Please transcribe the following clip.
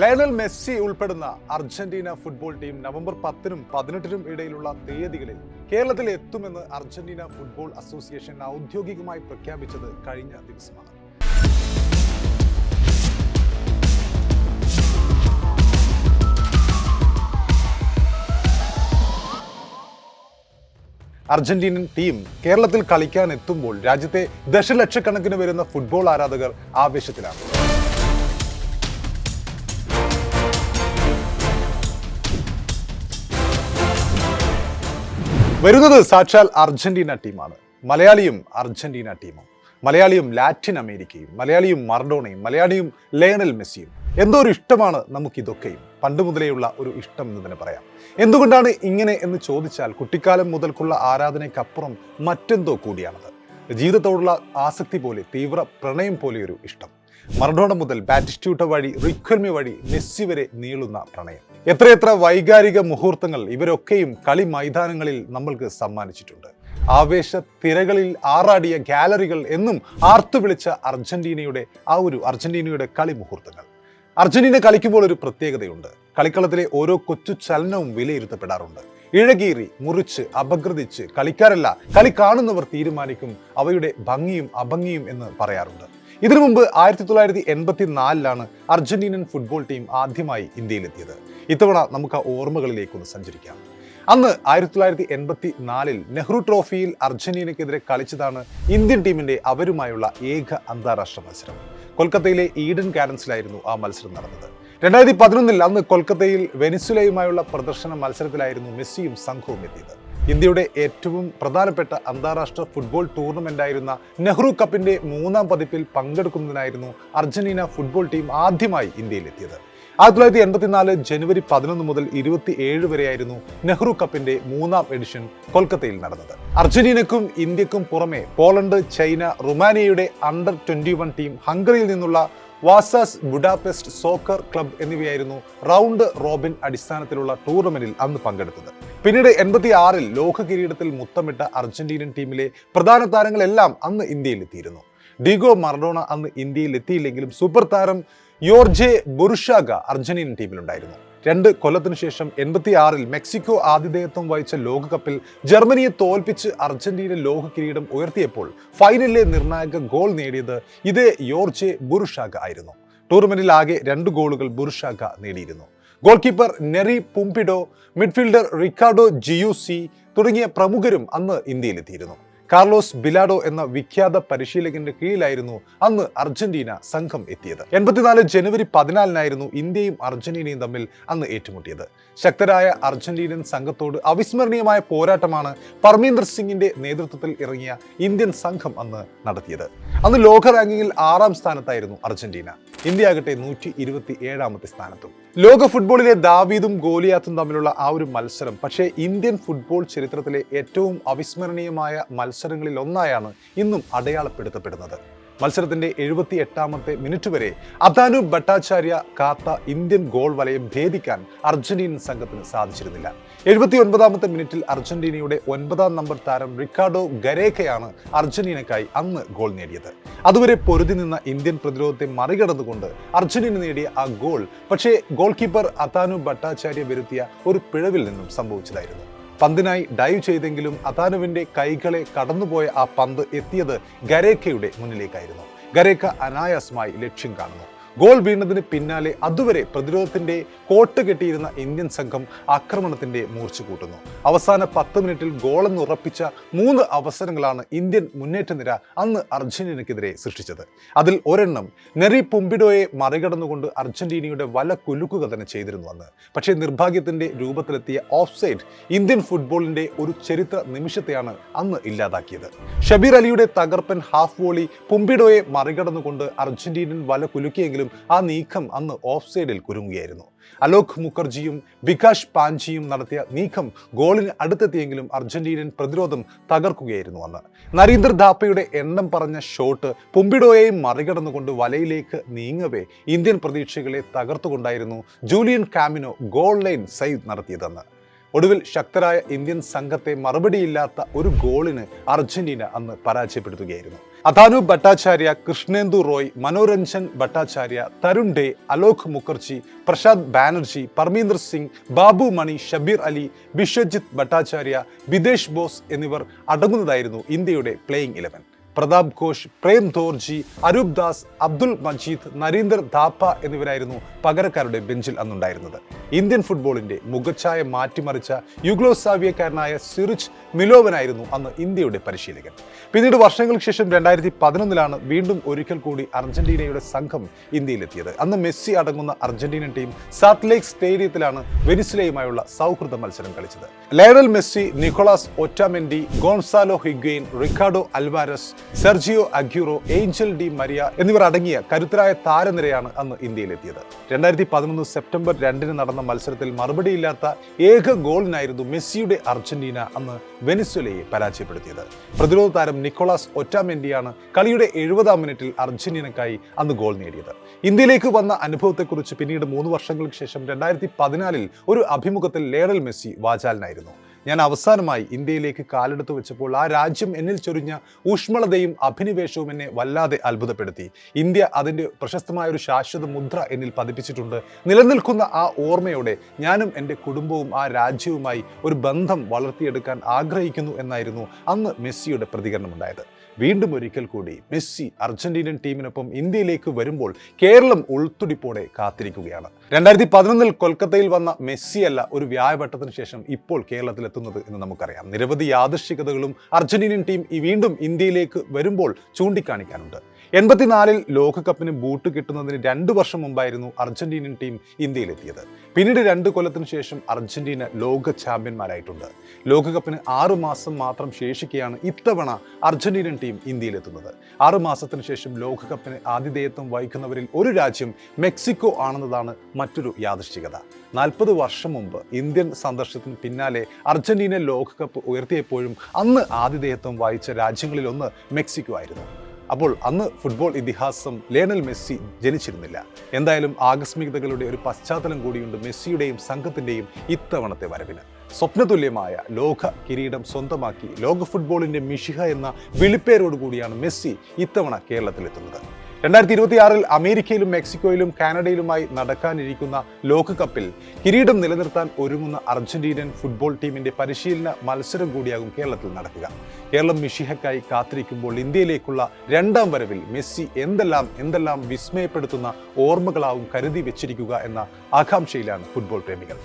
Lionel Messi ഉൾപ്പെടുന്ന Argentina football team November പത്തിനും പതിനെട്ടിനും ഇടയിലുള്ള തീയതികളിൽ കേരളത്തിൽ എത്തുമെന്ന് അർജന്റീന ഫുട്ബോൾ അസോസിയേഷൻ ഔദ്യോഗികമായി പ്രഖ്യാപിച്ചത് കഴിഞ്ഞ ദിവസമാണ്. അർജന്റീനൻ ടീം കേരളത്തിൽ കളിക്കാൻ എത്തുമ്പോൾ രാജ്യത്തെ ദശലക്ഷക്കണക്കിന് വരുന്ന ഫുട്ബോൾ ആരാധകർ ആവേശത്തിലാണ്. വരുന്നത് സാക്ഷാൽ അർജന്റീന ടീമാണ്. മലയാളിയും അർജന്റീന ടീമും. മലയാളിയും ലാറ്റിൻ അമേരിക്കയും മലയാളിയും മർഡോണയും മലയാളിയും ലയണൽ മെസ്സിയും. എന്തോ ഒരു ഇഷ്ടമാണ് നമുക്കിതൊക്കെയും. പണ്ട് മുതലേയുള്ള ഒരു ഇഷ്ടം എന്ന് തന്നെ പറയാം. എന്തുകൊണ്ടാണ് ഇങ്ങനെ എന്ന് ചോദിച്ചാൽ കുട്ടിക്കാലം മുതൽക്കുള്ള ആരാധനയ്ക്കപ്പുറം മറ്റെന്തോ കൂടിയാണത്. ജീവിതത്തോടുള്ള ആസക്തി പോലെ തീവ്ര പ്രണയം പോലെയൊരു ഇഷ്ടം. മറഡോണ മുതൽ ബാറ്റിസ്റ്റ്യൂട്ട വഴി റിക്വൽമി വഴി മെസ്സി വരെ നീളുന്ന പ്രണയം. എത്രയെത്ര വൈകാരിക മുഹൂർത്തങ്ങൾ ഇവരൊക്കെയും കളി മൈതാനങ്ങളിൽ നമ്മൾക്ക് സമ്മാനിച്ചിട്ടുണ്ട്. ആവേശ തിരകളിൽ ആറാടിയ ഗാലറികൾ എന്നും ആർത്തു വിളിച്ച അർജന്റീനയുടെ ആ ഒരു അർജന്റീനയുടെ കളി മുഹൂർത്തങ്ങൾ. അർജന്റീന കളിക്കുമ്പോൾ ഒരു പ്രത്യേകതയുണ്ട്. കളിക്കളത്തിലെ ഓരോ കൊച്ചു ചലനവും വിലയിരുത്തപ്പെടാറുണ്ട്. ഇഴകീറി മുറിച്ച് അപഗ്രഥിച്ച് കളിക്കാരല്ല കളി കാണുന്നവർ തീരുമാനിക്കും അവയുടെ ഭംഗിയും അഭംഗിയും എന്ന് പറയാറുണ്ട്. ഇതിനു മുമ്പ് ആയിരത്തി തൊള്ളായിരത്തി എൺപത്തി നാലിലാണ് അർജന്റീനൻ ഫുട്ബോൾ ടീം ആദ്യമായി ഇന്ത്യയിലെത്തിയത്. ഇത്തവണ നമുക്ക് ആ ഓർമ്മകളിലേക്കൊന്ന് സഞ്ചരിക്കാം. അന്ന് ആയിരത്തി തൊള്ളായിരത്തി എൺപത്തി നാലിൽ നെഹ്റു ട്രോഫിയിൽ അർജന്റീനയ്ക്കെതിരെ കളിച്ചതാണ് ഇന്ത്യൻ ടീമിന്റെ അവരുമായുള്ള ഏക അന്താരാഷ്ട്ര മത്സരം. കൊൽക്കത്തയിലെ ഈഡൻ ഗാർഡൻസിലായിരുന്നു ആ മത്സരം നടന്നത്. രണ്ടായിരത്തി പതിനൊന്നിൽ അന്ന് കൊൽക്കത്തയിൽ വെനിസുലയുമായുള്ള പ്രദർശന മത്സരത്തിലായിരുന്നു മെസ്സിയും സംഘവും എത്തിയത്. ഇന്ത്യയുടെ ഏറ്റവും പ്രധാനപ്പെട്ട അന്താരാഷ്ട്ര ഫുട്ബോൾ ടൂർണമെന്റ് ടൂർണമെന്റായിരുന്ന നെഹ്റു കപ്പിന്റെ മൂന്നാം പതിപ്പിൽ പങ്കെടുക്കുന്നതിനായിരുന്നു അർജന്റീന ഫുട്ബോൾ ടീം ആദ്യമായി ഇന്ത്യയിലെത്തിയത്. ആയിരത്തി തൊള്ളായിരത്തി എൺപത്തിനാല് ജനുവരി പതിനൊന്ന് മുതൽ ഇരുപത്തി ഏഴ് വരെയായിരുന്നു നെഹ്റു കപ്പിന്റെ മൂന്നാം എഡിഷൻ കൊൽക്കത്തയിൽ നടന്നത്. അർജന്റീനക്കും ഇന്ത്യക്കും പുറമെ പോളണ്ട് ചൈന റുമാനിയയുടെ അണ്ടർ ട്വന്റി വൺ ടീം ഹംഗറിയിൽ നിന്നുള്ള വാസാസ് ബുഡാപെസ്റ്റ് സോക്കർ ക്ലബ് എന്നിവയായിരുന്നു റൗണ്ട് റോബിൻ അടിസ്ഥാനത്തിലുള്ള ടൂർണമെന്റിൽ അന്ന് പങ്കെടുത്തത്. പിന്നീട് എൺപത്തി ആറിൽ ലോക കിരീടത്തിൽ മുത്തമിട്ട അർജന്റീനൻ ടീമിലെ പ്രധാന താരങ്ങളെല്ലാം അന്ന് ഇന്ത്യയിലെത്തിയിരുന്നു. ഡിഗോ മറഡോണ അന്ന് ഇന്ത്യയിൽ എത്തിയില്ലെങ്കിലും സൂപ്പർ താരം യോർജെ ബുറുഷാഗ അർജന്റീനൻ ടീമിലുണ്ടായിരുന്നു. രണ്ട് കൊല്ലത്തിനു ശേഷം എൺപത്തി ആറിൽ മെക്സിക്കോ ആതിഥേയത്വം വഹിച്ച ലോകകപ്പിൽ ജർമ്മനിയെ തോൽപ്പിച്ച് അർജന്റീന ലോക കിരീടം ഉയർത്തിയപ്പോൾ ഫൈനലിലെ നിർണായക ഗോൾ നേടിയത് ഇതേ യോർജെ ബുറുഷാഗ ആയിരുന്നു. ടൂർണമെന്റിൽ ആകെ രണ്ട് ഗോളുകൾ ബുർഷാഖ നേടിയിരുന്നു. Goal keeper Nery Pumpido midfielder Ricardo Giusti തുടങ്ങിയ പ്രമുഖരും അന്ന് ഇന്ത്യയിലെത്തിയിരുന്നു. കാർലോസ് ബിലാഡോ എന്ന വിഖ്യാത പരിശീലകന്റെ കീഴിലായിരുന്നു അന്ന് അർജന്റീന സംഘം എത്തിയത്. എൺപത്തിനാല് ജനുവരി പതിനാലിനായിരുന്നു ഇന്ത്യയും അർജന്റീനയും തമ്മിൽ അന്ന് ഏറ്റുമുട്ടിയത്. ശക്തരായ അർജന്റീനൻ സംഘത്തോട് അവിസ്മരണീയമായ പോരാട്ടമാണ് പർമീന്ദർ സിംഗിന്റെ നേതൃത്വത്തിൽ ഇറങ്ങിയ ഇന്ത്യൻ സംഘം അന്ന് നടത്തിയത്. അന്ന് ലോക റാങ്കിങ്ങിൽ ആറാം സ്ഥാനത്തായിരുന്നു അർജന്റീന. ഇന്ത്യ ആകട്ടെ നൂറ്റി ഇരുപത്തി ഏഴാമത്തെ സ്ഥാനത്തും. ലോക ഫുട്ബോളിലെ ദാവീദും ഗോലിയാത്തും തമ്മിലുള്ള ആ ഒരു മത്സരം പക്ഷേ ഇന്ത്യൻ ഫുട്ബോൾ ചരിത്രത്തിലെ ഏറ്റവും അവിസ്മരണീയമായ മത്സരങ്ങളിൽ ഒന്നായാണ് ഇന്നും അടയാളപ്പെടുത്തപ്പെടുന്നത്. മത്സരത്തിന്റെ എഴുപത്തി എട്ടാമത്തെ മിനിറ്റ് വരെ അതാനു ഭട്ടാചാര്യ കാത്ത ഇന്ത്യൻ ഗോൾ വലയം ഭേദിക്കാൻ അർജന്റീനൻ സംഘത്തിന് സാധിച്ചിരുന്നില്ല. എഴുപത്തി ഒൻപതാമത്തെ മിനിറ്റിൽ അർജന്റീനയുടെ ഒൻപതാം നമ്പർ താരം റിക്കാർഡോ ഗരേഖയാണ് അർജന്റീനക്കായി അന്ന് ഗോൾ നേടിയത്. അതുവരെ പൊരുതി നിന്ന ഇന്ത്യൻ പ്രതിരോധത്തെ മറികടന്നുകൊണ്ട് അർജന്റീന നേടിയ ആ ഗോൾ പക്ഷേ ഗോൾ കീപ്പർ അതാനു ഭട്ടാചാര്യ വരുത്തിയ ഒരു പിഴവിൽ നിന്നും സംഭവിച്ചതായിരുന്നു. പന്തിനായി ഡൈവ് ചെയ്തെങ്കിലും അതാനുവിന്റെ കൈകളെ കടന്നുപോയ ആ പന്ത് എത്തിയത് ഗരേക്കയുടെ മുന്നിലേക്കായിരുന്നു. ഗരേക്ക അനായാസമായി ലക്ഷ്യം കാണുന്നു. ഗോൾ വീണതിന് പിന്നാലെ അതുവരെ പ്രതിരോധത്തിന്റെ കോട്ട് കെട്ടിയിരുന്ന ഇന്ത്യൻ സംഘം ആക്രമണത്തിന്റെ മൂർച്ച കൂട്ടുന്നു. അവസാന പത്ത് മിനിറ്റിൽ ഗോളെന്ന് ഉറപ്പിച്ച മൂന്ന് അവസരങ്ങളാണ് ഇന്ത്യൻ മുന്നേറ്റ നിര അന്ന് അർജന്റീനയ്ക്കെതിരെ സൃഷ്ടിച്ചത്. അതിൽ ഒരെണ്ണം നെറി പുമ്പിഡോയെ മറികടന്നുകൊണ്ട് അർജന്റീനയുടെ വല കുലുക്കുക തന്നെ ചെയ്തിരുന്നു അന്ന്. പക്ഷേ നിർഭാഗ്യത്തിന്റെ രൂപത്തിലെത്തിയ ഓഫ് സൈഡ് ഇന്ത്യൻ ഫുട്ബോളിന്റെ ഒരു ചരിത്ര നിമിഷത്തെയാണ് അന്ന് ഇല്ലാതാക്കിയത്. ഷബീർ അലിയുടെ തകർപ്പൻ ഹാഫ് വോളി പുമ്പിഡോയെ മറികടന്നുകൊണ്ട് അർജന്റീനൻ വല കുലുക്കിയെങ്കിലും ആ നീക്കം അന്ന് ഓഫ് സൈഡിൽ കുരുങ്ങുകയായിരുന്നു. അലോക് മുഖർജിയും വികാഷ് പാഞ്ചിയും നടത്തിയ നീക്കം ഗോളിന് അടുത്തെത്തിയെങ്കിലും അർജന്റീനൻ പ്രതിരോധം തകർക്കുകയായിരുന്നു അന്ന്. നരീന്ദർ ധാപ്പയുടെ എണ്ണം പറഞ്ഞ ഷോട്ട് പുമ്പിഡോയെയും മറികടന്നുകൊണ്ട് വലയിലേക്ക് നീങ്ങവേ ഇന്ത്യൻ പ്രതീക്ഷകളെ തകർത്തുകൊണ്ടായിരുന്നു Julian Camino goal line save നടത്തിയതെന്ന്. ഒടുവിൽ ശക്തരായ ഇന്ത്യൻ സംഘത്തെ മറുപടിയില്ലാത്ത ഒരു ഗോളിന് അർജന്റീന അന്ന് പരാജയപ്പെടുത്തുകയായിരുന്നു. അതാനു ഭട്ടാചാര്യ കൃഷ്ണേന്ദു റോയ് മനോരഞ്ജൻ ഭട്ടാചാര്യ തരുൺ ഡേ അലോക് മുഖർജി പ്രശാന്ത് ബാനർജി പർമീന്ദർ സിംഗ് ബാബു മണി ഷബീർ അലി വിശ്വജിത് ഭട്ടാചാര്യ വിദേശ് ബോസ് എന്നിവർ അടങ്ങുന്നതായിരുന്നു ഇന്ത്യയുടെ പ്ലേയിങ് ഇലവൻ. പ്രതാപ് ഘോഷ് പ്രേം തോർജി അരൂപ് ദാസ് അബ്ദുൾ മജീദ് നരീന്ദർ ധാപ്പ എന്നിവരായിരുന്നു പകരക്കാരുടെ ബെഞ്ചിൽ അന്നുണ്ടായിരുന്നത്. ഇന്ത്യൻ ഫുട്ബോളിന്റെ മുഖച്ഛായ മാറ്റിമറിച്ച യുഗ്ലോസാവിയക്കാരനായ സിറിച്ച് മിലോവനായിരുന്നു അന്ന് ഇന്ത്യയുടെ പരിശീലകൻ. പിന്നീട് വർഷങ്ങൾക്ക് ശേഷം രണ്ടായിരത്തി പതിനൊന്നിലാണ് വീണ്ടും ഒരിക്കൽ കൂടി അർജന്റീനയുടെ സംഘം ഇന്ത്യയിലെത്തിയത്. അന്ന് മെസ്സി അടങ്ങുന്ന അർജന്റീനൻ ടീം സാത്ത് സ്റ്റേഡിയത്തിലാണ് വെനിസ്ലയുമായുള്ള സൗഹൃദ മത്സരം കളിച്ചത്. Lionel Messi Nicolas Otamendi Gonzalo Higuain Ricardo Alvarez Sergio Aguero Angel Di Maria എന്നിവർ അടങ്ങിയ കരുത്തരായ താരനിരയാണ് അന്ന് ഇന്ത്യയിലെത്തിയത്. രണ്ടായിരത്തി പതിനൊന്ന് സെപ്റ്റംബർ രണ്ടിന് നടന്ന മത്സരത്തിൽ മറുപടിയില്ലാത്ത ഏക ഗോളിനായിരുന്നു മെസ്സിയുടെ അർജന്റീന അന്ന് വെനിസ്വലയെ പരാജയപ്പെടുത്തിയത്. പ്രതിരോധ താരം നിക്കോളാസ് ഒറ്റാമെൻഡിയാണ് കളിയുടെ എഴുപതാം മിനിറ്റിൽ അർജന്റീനക്കായി അന്ന് ഗോൾ നേടിയത്. ഇന്ത്യയിലേക്ക് വന്ന അനുഭവത്തെക്കുറിച്ച് പിന്നീട് മൂന്ന് വർഷങ്ങൾക്ക് ശേഷം രണ്ടായിരത്തി പതിനാലിൽ ഒരു അഭിമുഖത്തിൽ ലേണൽ മെസ്സി വാചാലനായിരുന്നു. ഞാൻ അവസാനമായി ഇന്ത്യയിലേക്ക് കാലെടുത്ത് വെച്ചപ്പോൾ ആ രാജ്യം എന്നിൽ ചൊരിഞ്ഞ ഊഷ്മളതയും അഭിനിവേശവും എന്നെ വല്ലാതെ അത്ഭുതപ്പെടുത്തി. ഇന്ത്യ അതിന്റെ പ്രശസ്തമായ ഒരു ശാശ്വത മുദ്ര എന്നിൽ പതിപ്പിച്ചിട്ടുണ്ട്. നിലനിൽക്കുന്ന ആ ഓർമ്മയോടെ ഞാനും എന്റെ കുടുംബവും ആ രാജ്യവുമായി ഒരു ബന്ധം വളർത്തിയെടുക്കാൻ ആഗ്രഹിക്കുന്നു എന്നായിരുന്നു അന്ന് മെസ്സിയുടെ പ്രതികരണമുണ്ടായത്. വീണ്ടും ഒരിക്കൽ കൂടി മെസ്സി അർജന്റീനിയൻ ടീമിനൊപ്പം ഇന്ത്യയിലേക്ക് വരുമ്പോൾ കേരളം ഉൾത്തുടിപ്പോടെ കാത്തിരിക്കുകയാണ്. രണ്ടായിരത്തി പതിനൊന്നിൽ കൊൽക്കത്തയിൽ വന്ന മെസ്സി അല്ല ഒരു വ്യായവട്ടത്തിന് ശേഷം ഇപ്പോൾ കേരളത്തിലെത്തുന്നത് എന്ന് നമുക്കറിയാം. നിരവധി യാദൃശ്ചികതകളും അർജന്റീനിയൻ ടീം ഈ വീണ്ടും ഇന്ത്യയിലേക്ക് വരുമ്പോൾ ചൂണ്ടിക്കാണിക്കാനുണ്ട്. എൺപത്തിനാലിൽ ലോകകപ്പിന് ബൂട്ട് കിട്ടുന്നതിന് രണ്ട് വർഷം മുമ്പായിരുന്നു അർജന്റീനൻ ടീം ഇന്ത്യയിലെത്തിയത്. പിന്നീട് രണ്ട് കൊല്ലത്തിന് ശേഷം അർജന്റീന ലോക ചാമ്പ്യന്മാരായിട്ടുണ്ട്. ലോകകപ്പിന് ആറുമാസം മാത്രം ശേഷിക്കെയാണ് ഇത്തവണ അർജന്റീനൻ ടീം ഇന്ത്യയിലെത്തുന്നത്. ആറുമാസത്തിന് ശേഷം ലോകകപ്പിന് ആതിഥേയത്വം വഹിക്കുന്നവരിൽ ഒരു രാജ്യം മെക്സിക്കോ ആണെന്നതാണ് മറ്റൊരു യാദൃശ്ചികത. നാൽപ്പത് വർഷം മുമ്പ് ഇന്ത്യൻ സന്ദർശനത്തിന് പിന്നാലെ അർജന്റീന ലോകകപ്പ് ഉയർത്തിയപ്പോഴും അന്ന് ആതിഥേയത്വം വഹിച്ച രാജ്യങ്ങളിലൊന്ന് മെക്സിക്കോ ആയിരുന്നു. അപ്പോൾ അന്ന് ഫുട്ബോൾ ഇതിഹാസം ലേണൽ മെസ്സി ജനിച്ചിരുന്നില്ല. എന്തായാലും ആകസ്മികതകളുടെ ഒരു പശ്ചാത്തലം കൂടിയുണ്ട് മെസ്സിയുടെയും സംഘത്തിന്റെയും ഇത്തവണത്തെ വരവിന്. സ്വപ്നതുല്യമായ ലോക കിരീടം സ്വന്തമാക്കി ലോക ഫുട്ബോളിന്റെ മിഷിഹ എന്ന വിളിപ്പേരോടുകൂടിയാണ് മെസ്സി ഇത്തവണ കേരളത്തിലെത്തുന്നത്. രണ്ടായിരത്തി ഇരുപത്തിയാറിൽ അമേരിക്കയിലും മെക്സിക്കോയിലും കാനഡയിലുമായി നടക്കാനിരിക്കുന്ന ലോകകപ്പിൽ കിരീടം നിലനിർത്താൻ ഒരുങ്ങുന്ന അർജന്റീനൻ ഫുട്ബോൾ ടീമിന്റെ പരിശീലന മത്സരം കൂടിയാകും കേരളത്തിൽ നടക്കുക. കേരളം മിഷിഹക്കായി കാത്തിരിക്കുമ്പോൾ ഇന്ത്യയിലേക്കുള്ള രണ്ടാം വരവിൽ മെസ്സി എന്തെല്ലാം എന്തെല്ലാം വിസ്മയപ്പെടുത്തുന്ന ഓർമ്മകളാവും കരുതി വെച്ചിരിക്കുക എന്ന ആകാംക്ഷയിലാണ് ഫുട്ബോൾ പ്രേമികൾ.